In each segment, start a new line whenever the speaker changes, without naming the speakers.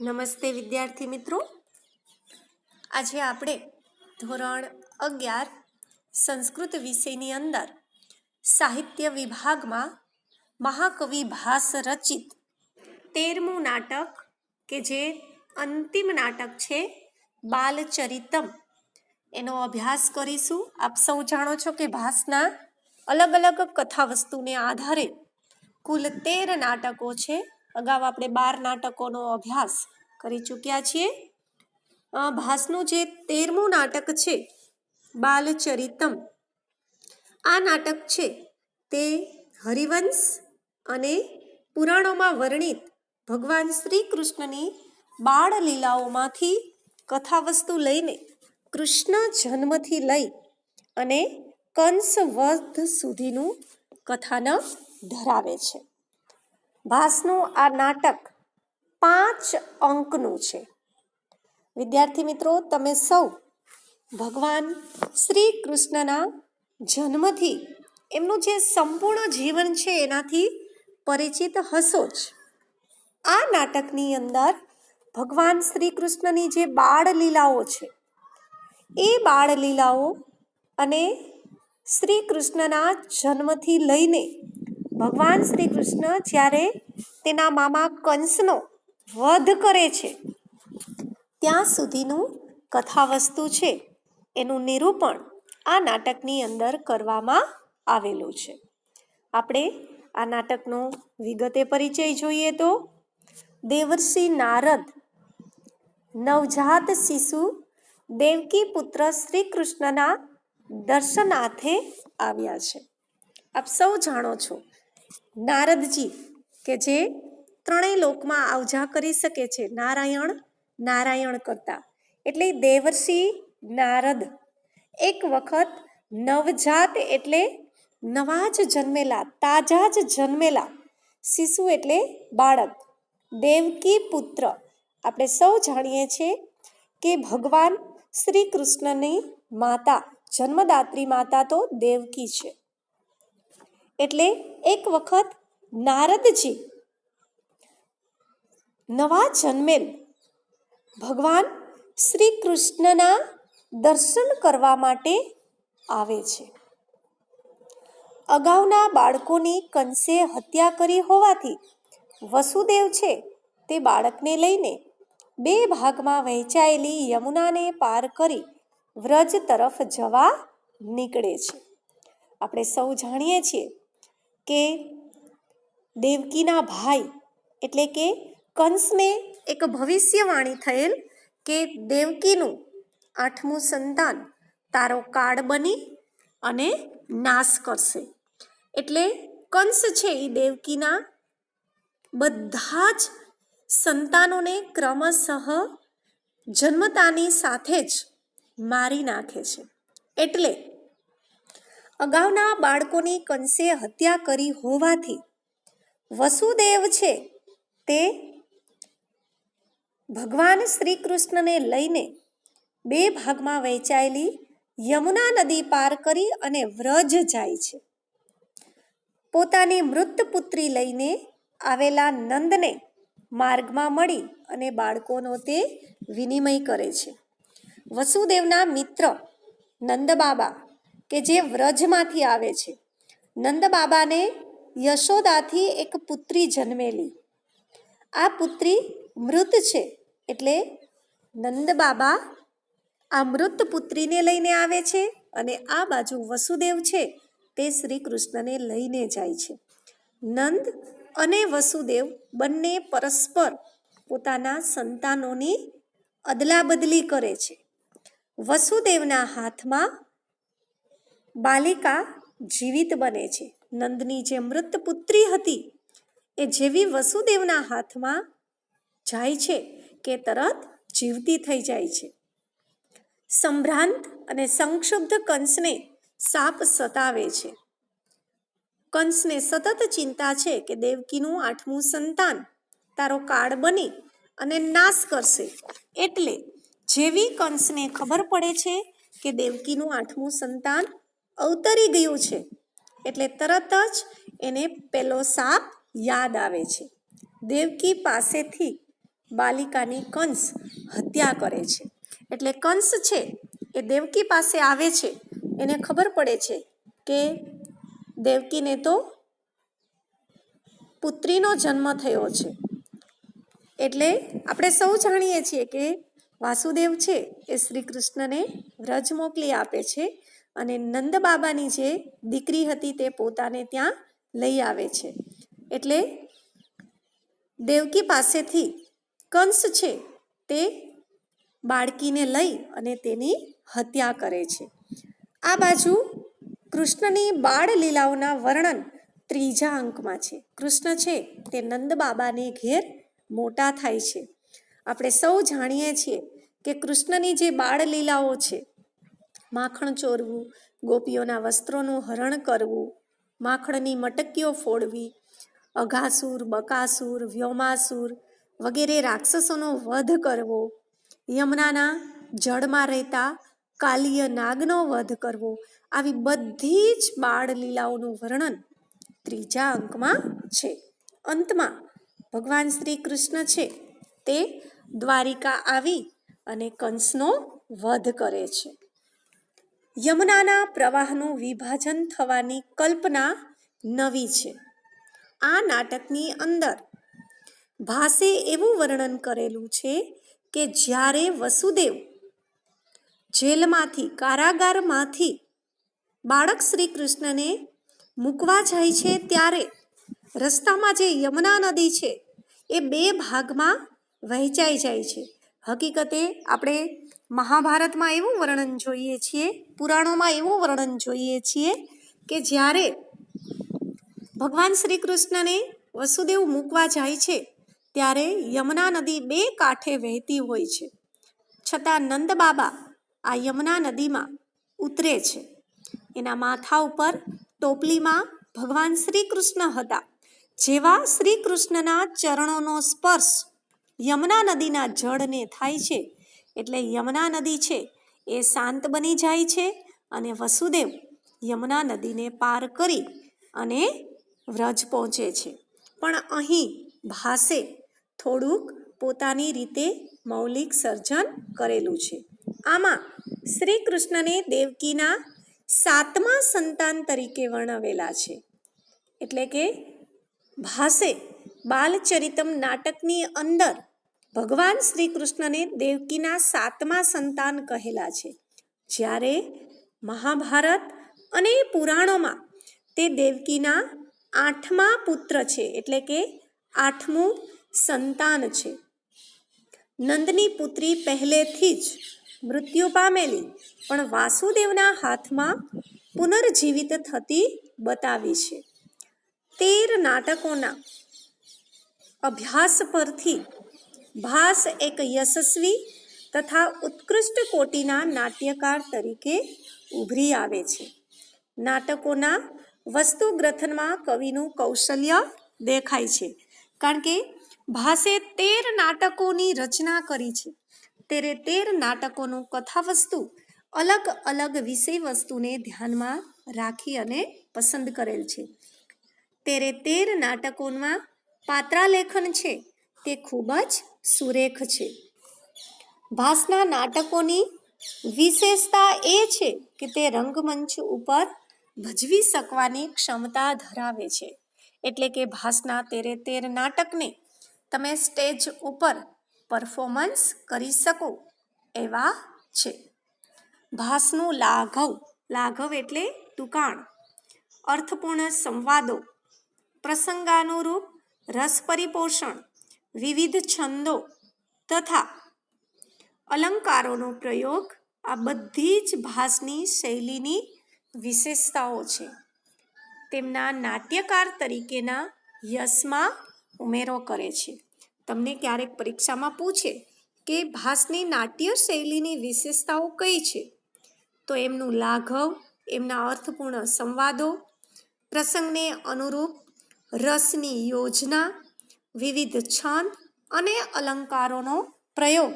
નમસ્તે વિદ્યાર્થી મિત્રો. આજે આપણે ધોરણ અગિયાર સંસ્કૃત વિષયની અંદર સાહિત્ય વિભાગમાં મહાકવિ ભાસ રચિત તેરમું નાટક કે જે અંતિમ નાટક છે, બાલચરિતમ. એનો અભ્યાસ કરીશું. આપ સૌ જાણો છો કે ભાસના અલગ અલગ કથા વસ્તુને આધારે કુલ તેર નાટકો છે. અગાઉ આપણે બાર નાટકોનો અભ્યાસ કરી ચૂક્યા છીએ. ભાસનું જે તેરમું નાટક છે, બાલચરિતમ, આ નાટક છે તે હરિવંશ અને પુરાણોમાં વર્ણિત ભગવાન શ્રી કૃષ્ણની બાળ લીલાઓમાંથી કથાવસ્તુ લઈને કૃષ્ણ જન્મથી લઈ અને કંસ વધ સુધીનું કથાનક ધરાવે છે. ભાસનું આ નાટક પાંચ અંકનું છે. વિદ્યાર્થી મિત્રો, તમે સૌ ભગવાન શ્રી કૃષ્ણના જન્મથી એમનું જે સંપૂર્ણ જીવન છે એનાથી પરિચિત હશો જ. આ નાટકની અંદર ભગવાન શ્રી કૃષ્ણની જે બાળ લીલાઓ છે, એ બાળ લીલાઓ અને શ્રી કૃષ્ણના જન્મથી લઈને ભગવાન શ્રી કૃષ્ણ જ્યારે તેના મામા કંસનો વધ કરે છે, ત્યાં સુધીનું કથાવસ્તુ છે. એનું નિરૂપણ આ નાટકની અંદર કરવામાં આવેલું છે. આપણે આ નાટકનો વિગતે પરિચય જોઈએ તો, દેવર્ષિ નારદ, નવજાત શિશુ, દેવકી પુત્ર શ્રી કૃષ્ણના દર્શનાર્થે આવ્યા છે. આપ સૌ જાણો છો નારદજી કે જે ત્રણેય લોકમાં આવજા કરી શકે છે. નારાયણ નારાયણ કરતા. એટલે દેવર્ષિ નારદ. એક વખત નવજાત એટલે નવા જ જન્મેલા, તાજા જ જન્મેલા શિશુ એટલે બાળક. દેવકી પુત્ર. આપણે સૌ જાણીએ છીએ કે ભગવાન શ્રી કૃષ્ણની માતા, જન્મદાત્રી માતા તો દેવકી છે. એટલે એક વખત નારદજી નવા જન્મેલ ભગવાન શ્રી કૃષ્ણના દર્શન કરવા માટે આવે છે. અગાઉના બાળકોની કંસે હત્યા કરી હોવાથી વસુદેવ છે તે બાળકને લઈને બે ભાગમાં વહેંચાયેલી યમુનાને પાર કરી વ્રજ તરફ જવા નીકળે છે. આપણે સૌ જાણીએ છીએ કે દેવકીના ભાઈ એટલે કે કંસને એક ભવિષ્યવાણી થયેલ કે દેવકીનું આઠમું સંતાન તારો કાળ બની અને નાશ કરશે. એટલે કંસ છે એ દેવકીના બધા જ સંતાનોને ક્રમશઃ જન્મતાની સાથે જ મારી નાખે છે. એટલે અગાઉના બાળકોની કંસે હત્યા કરી હોવાથી વસુદેવ છે તે ભગવાન શ્રી કૃષ્ણને લઈને બે ભાગમાં વહેંચાયેલી યમુના નદી પાર કરી અને વ્રજ જાય છે. પોતાની મૃત પુત્રી લઈને આવેલા નંદને માર્ગમાં મળી અને બાળકોનો તે વિનિમય કરે છે. વસુદેવના મિત્ર નંદબાબા કે જે વ્રજમાંથી આવે છે. નંદબાબાને યશોદાથી એક પુત્રી જન્મેલી. આ પુત્રી મૃત છે એટલે નંદબાબા આ મૃત પુત્રીને લઈને આવે છે અને આ બાજુ વસુદેવ છે તે શ્રી કૃષ્ણને લઈને જાય છે. નંદ અને વસુદેવ બંને પરસ્પર પોતાના સંતાનોની અદલાબદલી કરે છે. વસુદેવના હાથમાં બાલિકા જીવિત બને છે. નંદની જે મૃત પુત્રી હતી, એ જેવી વસુદેવના હાથમાં જાય છે કે તરત જીવતી થઈ જાય છે. સંભ્રાંત અને સંક્ષુબ્ધ કંસને સાપ સતાવે છે. કંસને સતત ચિંતા છે કે દેવકીનું આઠમું સંતાન તારો કાળ બની અને નાશ કરશે. એટલે જેવી કંસને ખબર પડે છે કે દેવકીનું આઠમું સંતાન અવતરી ગયું છે. એટલે તરત જ એને પેલો સાપ યાદ આવે છે. દેવકી પાસેથી બાલિકાની કંસ હત્યા કરે છે. એટલે કંસ છે એ દેવકી પાસે આવે છે. એને ખબર પડે છે કે દેવકીને તો પુત્રીનો જન્મ થયો છે. એટલે આપણે સૌ જાણીએ છીએ કે વાસુદેવ છે એ શ્રી કૃષ્ણને વ્રજ મોકલી આપે છે. અને નંદ બાબાની જે દીકરી હતી તે પોતાને ત્યાં લઈ આવે છે. એટલે દેવકી પાસેથી કંસ છે તે બાળકીને લઈ અને તેની હત્યા કરે છે. આ બાજુ કૃષ્ણની બાળ લીલાઓના વર્ણન ત્રીજા અંકમાં છે. કૃષ્ણ છે તે નંદ બાબાને ઘેર મોટા થાય છે. આપણે સૌ જાણીએ છીએ કે કૃષ્ણની જે બાળ લીલાઓ છે માખણ ચોરવું, ગોપીઓના વસ્ત્રોનું હરણ કરવું, માખણની મટકીઓ ફોડવી, અઘાસુર, બકાસુર, વ્યોમાસુર વગેરે રાક્ષસોનો વધ કરવો, યમુનાના જળમાં રહેતા કાલીય નાગનો વધ કરવો, આવી બધી જ બાળ લીલાઓનું વર્ણન ત્રીજા અંકમાં છે. અંતમાં ભગવાન શ્રી કૃષ્ણ છે તે દ્વારિકા આવી અને કંસનો વધ કરે છે. યમુનાના પ્રવાહનું વિભાજન થવાની કલ્પના નવી છે. આ નાટકની અંદર ભાસે એવું વર્ણન કરેલું છે કે જ્યારે વસુદેવ જેલમાંથી, કારાગારમાંથી બાળક શ્રી કૃષ્ણને મૂકવા જાય છે, ત્યારે રસ્તામાં જે યમુના નદી છે, એ બે ભાગમાં વહેંચાઈ જાય છે. હકીકતે આપણે મહાભારતમાં એવું વર્ણન જોઈએ છીએ, પુરાણોમાં એવું વર્ણન જોઈએ છીએ કે જ્યારે ભગવાન શ્રી કૃષ્ણને વસુદેવ મૂકવા જાય છે, ત્યારે યમુના નદી બે કાંઠે વહેતી હોય છે. છતાં નંદ બાબા આ યમુના નદીમાં ઉતરે છે. એના માથા ઉપર ટોપલીમાં ભગવાન શ્રી કૃષ્ણ હતા. જેવા શ્રી કૃષ્ણના ચરણોનો સ્પર્શ યમુના નદીના જળને થાય છે એટલે યમુના નદી છે, એ શાંત બની જાય છે અને વસુદેવ યમુના નદીને પાર કરી અને વ્રજ પહોંચે છે. પણ અહીં ભાસે થોડુંક પોતાની રીતે મૌલિક સર્જન કરેલું છે. આમાં શ્રી કૃષ્ણને દેવકીના સાતમા સંતાન તરીકે વર્ણવેલા છે. એટલે કે ભાસે બાલચરિતમ નાટકની અંદર ભગવાન શ્રી કૃષ્ણને દેવકીના સાતમા સંતાન કહેલા છે. જ્યારે મહાભારત અને પુરાણોમાં તે દેવકીના આઠમા પુત્ર છે, એટલે કે આઠમું સંતાન છે. નંદની પુત્રી પહેલેથી જ મૃત્યુ પામેલી, પણ વાસુદેવના હાથમાં પુનર્જીવિત થતી બતાવી છે. તેર નાટકોના અભ્યાસ પરથી ભાસ એક યશસ્વી તથા ઉત્કૃષ્ટ કોટીના નાટ્યકાર તરીકે ઉભરી આવે છે. નાટકોના વસ્તુ ગ્રથનમાં કવિનું કૌશલ્ય દેખાય છે, કારણ કે ભાસે તેર નાટકોની રચના કરી છે. તેરે તેર નાટકોનું કથાવસ્તુ અલગ અલગ વિષય વસ્તુને ધ્યાનમાં રાખી અને પસંદ કરેલ છે. તેરે તેર નાટકોમાં પાત્રાલેખન છે, તે ખૂબ જ સુરેખ છે. ભાસના નાટકોની વિશેષતા એ છે કે તે રંગમંચ ઉપર ભજવી શકવાની ક્ષમતા ધરાવે છે. એટલે કે ભાસના તેરે તેર નાટકને તમે સ્ટેજ ઉપર પરફોર્મન્સ કરી શકો એવા છે. ભાસનું લાઘવ લાઘવ એટલે ટુકાણ, અર્થપૂર્ણ સંવાદો, પ્રસંગાનુરૂપ રસ પરિપોષણ વિવિધ છંદો તથા અલંકારોનો પ્રયોગ આ બધી જ ભાસની શૈલીની વિશેષતાઓ છે. તેમના નાટ્યકાર તરીકેના યશમાં ઉમેરો કરે છે. તમને ક્યારેક પરીક્ષામાં પૂછે કે ભાસની નાટ્ય શૈલીની વિશેષતાઓ કઈ છે? તો એમનું લાઘવ, એમના અર્થપૂર્ણ સંવાદો, પ્રસંગને અનુરૂપ રસની યોજના વિવિધ છંદ અને અલંકારોનો પ્રયોગ.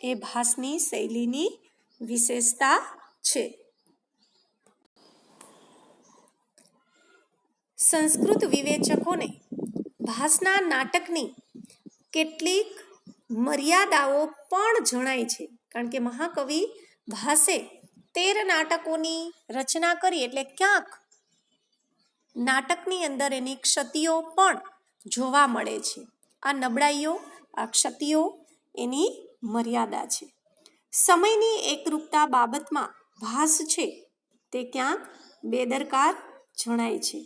એ ભાસની શૈલીની વિશેષતા છે. સંસ્કૃત વિવેચકોને ભાસના નાટકની કેટલીક મર્યાદાઓ પણ જણાય છે. કારણ કે મહાકવિ ભાસે તેર નાટકોની રચના કરી એટલે ક્યાંક નાટકની અંદર એની ક્ષતિઓ પણ જોવા મળે છે. આ નબળાઈઓ, આ ક્ષતિઓ એની મર્યાદા છે. સમયની એકરૂપતા બાબતમાં ભાસ છે તે ક્યાંક બેદરકાર જણાય છે.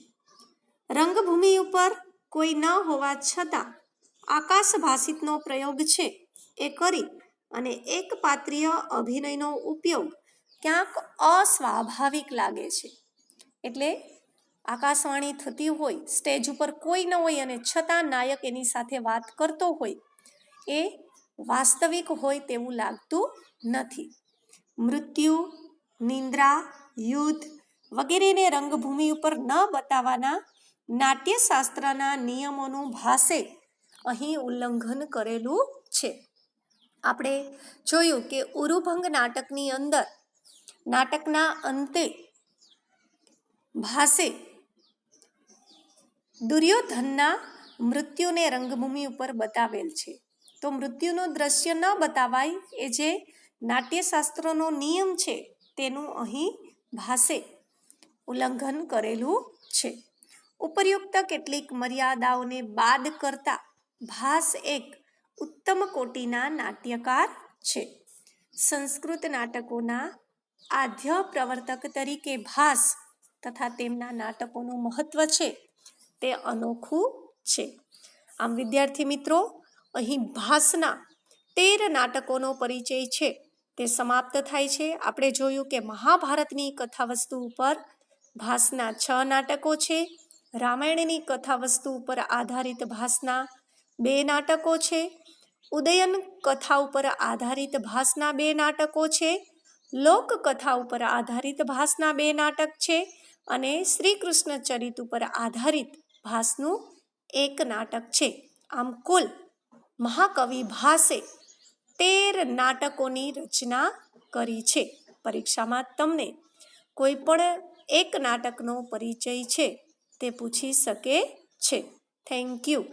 રંગભૂમિ ઉપર કોઈ ન હોવા છતાં આકાશ ભાષિતનો પ્રયોગ છે એ કરી અને એક પાત્રીય અભિનયનો ઉપયોગ ક્યાંક અસ્વાભાવિક લાગે છે. એટલે આકાશવાણી થતી હોય, સ્ટેજ ઉપર કોઈ ન હોય અને છતાં નાયક એની સાથે વાત કરતો હોય, એ વાસ્તવિક હોય તેવું લાગતું નથી. મૃત્યુ, નિંદ્રા, યુદ્ધ વગેરેને રંગભૂમિ ઉપર ન બતાવવાના નાટ્યશાસ્ત્રના નિયમોનું ભાષે અહીં ઉલ્લંઘન કરેલું છે. આપણે જોયું કે ઉરુભંગ નાટકની અંદર, નાટકના અંતે ભાસે દુર્યોધનના મૃત્યુને રંગભૂમિ ઉપર બતાવેલ છે. તો મૃત્યુનું દ્રશ્ય ન બતાવાય એ જે નાટ્યશાસ્ત્રનો નિયમ છે તેનું અહીં ભાષે ઉલ્લંઘન કરેલું છે. ઉપરયુક્ત કેટલીક મર્યાદાઓને બાદ કરતા ભાસ એક ઉત્તમ કોટીના નાટ્યકાર છે. સંસ્કૃત નાટકોના આદ્ય પ્રવર્તક તરીકે ભાસ તથા તેમના નાટકોનું મહત્વ છે. તે અનોખું છે. આમ વિદ્યાર્થી મિત્રો, અહીં ભાસના તેર નાટકોનો પરિચય છે. તે સમાપ્ત થાય છે. આપણે જોયું કે મહાભારતની કથાવસ્તુ ઉપર ભાસના છ નાટકો છે. રામાયણની કથાવસ્તુ ઉપર આધારિત ભાસના બે નાટકો છે. ઉદયન કથા ઉપર આધારિત ભાસના બે નાટકો છે. લોકકથા ઉપર આધારિત ભાસના બે નાટક છે. અને શ્રી કૃષ્ણ ચરિત ઉપર આધારિત ભાસનું એક નાટક છે. આમ કુલ મહાકવિ ભાસે તેર નાટકોની રચના કરી છે. પરીક્ષામાં તમને કોઈ પણ એક નાટકનો પરિચય છે તે પૂછી શકે છે. Thank you